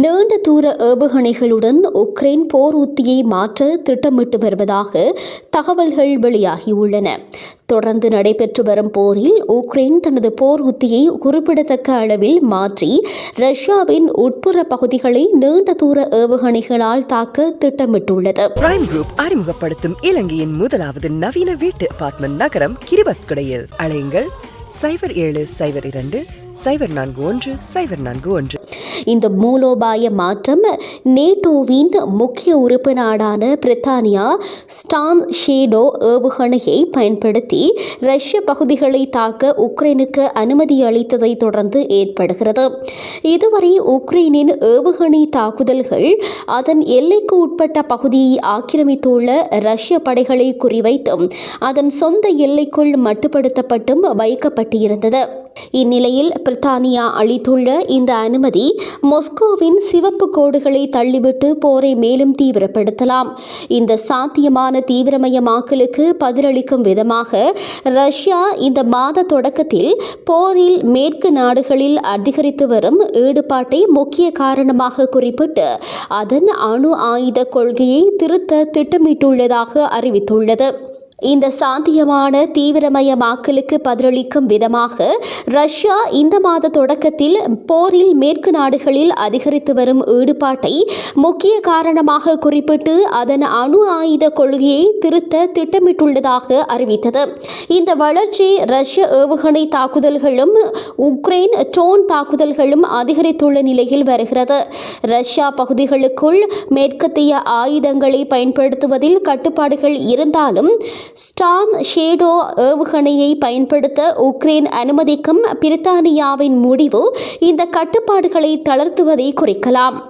நீண்ட தூர ஏவுகணைகளுடன் உக்ரைன் போர் உத்தியை மாற்ற திட்டமிட்டு வருவதாக தகவல்கள் வெளியாகியுள்ளன. தொடர்ந்து நடைபெற்று வரும் போரில் உக்ரைன் தனது போர் உத்தியை குறிப்பிடத்தக்க அளவில் மாற்றி ரஷ்யாவின் உட்புற பகுதிகளை நீண்ட தூர ஏவுகணைகளால் தாக்க திட்டமிட்டுள்ளது. பிரைம் குரூப் அறிமுகப்படுத்தும் இலங்கையின் முதலாவது நவீன வீட்டு அபார்ட்மெண்ட் நகரம் கிரிபத்குடையில். அலையுங்கள். சைபர் ஏழு சைபர் இரண்டு சைபர் நான்கு ஒன்று சைபர் நான்கு ஒன்று. இந்த மூலோபாய மாற்றம் நேட்டோவின் முக்கிய உறுப்பு நாடான பிரித்தானியா ஸ்டாம் ஷேடோ ஏவுகணையை பயன்படுத்தி ரஷ்ய பகுதிகளை தாக்க உக்ரைனுக்கு அனுமதி அளித்ததை தொடர்ந்து ஏற்படுகிறது. இதுவரை உக்ரைனின் ஏவுகணை தாக்குதல்கள் அதன் எல்லைக்கு உட்பட்ட பகுதியை ஆக்கிரமித்துள்ள ரஷ்ய படைகளை குறிவைத்தும் அதன் சொந்த எல்லைக்குள் மட்டுப்படுத்தப்பட்டும் வைக்கப்பட்டிருந்தது. இந்நிலையில் பிரித்தானியா அளித்துள்ள இந்த அனுமதி மொஸ்கோவின் சிவப்பு கோடுகளை தள்ளிவிட்டு போரை மேலும் தீவிரப்படுத்தலாம். இந்த சாத்தியமான தீவிரமயமாக்கலுக்கு பதிலளிக்கும் விதமாக ரஷ்யா இந்த மாத தொடக்கத்தில் போரில் மேற்கு நாடுகளில் அதிகரித்து வரும் ஈடுபாட்டை முக்கிய காரணமாக குறிப்பிட்டு அதன் அணு ஆயுத கொள்கையை திருத்த திட்டமிட்டுள்ளதாக அறிவித்துள்ளது. இந்த சாந்தியமான தீவிரமயமாக்கலுக்கு பதிலளிக்கும் விதமாக ரஷ்யா இந்த மாத தொடக்கத்தில் போரில் மேற்கு நாடுகளில் அதிகரித்து வரும் ஈடுபாட்டை முக்கிய காரணமாக குறிப்பிட்டு அதன் அணு ஆயுத கொள்கையை திருத்த திட்டமிட்டுள்ளதாக அறிவித்தது. இந்த வளர்ச்சி ரஷ்ய ஏவுகணை தாக்குதல்களும் உக்ரைன் ட்ரோன் தாக்குதல்களும் அதிகரித்துள்ள நிலையில் வருகிறது. ரஷ்யா பகுதிகளுக்குள் மேற்கத்திய ஆயுதங்களை பயன்படுத்துவதில் கட்டுப்பாடுகள் இருந்தாலும் ஸ்டாம் ஷேடோ ஏவுகணையை பயன்படுத்த உக்ரைன் அனுமதிக்கும் பிரித்தானியாவின் முடிவு இந்த கட்டுப்பாடுகளை தளர்த்துவதை குறிக்கலாம்.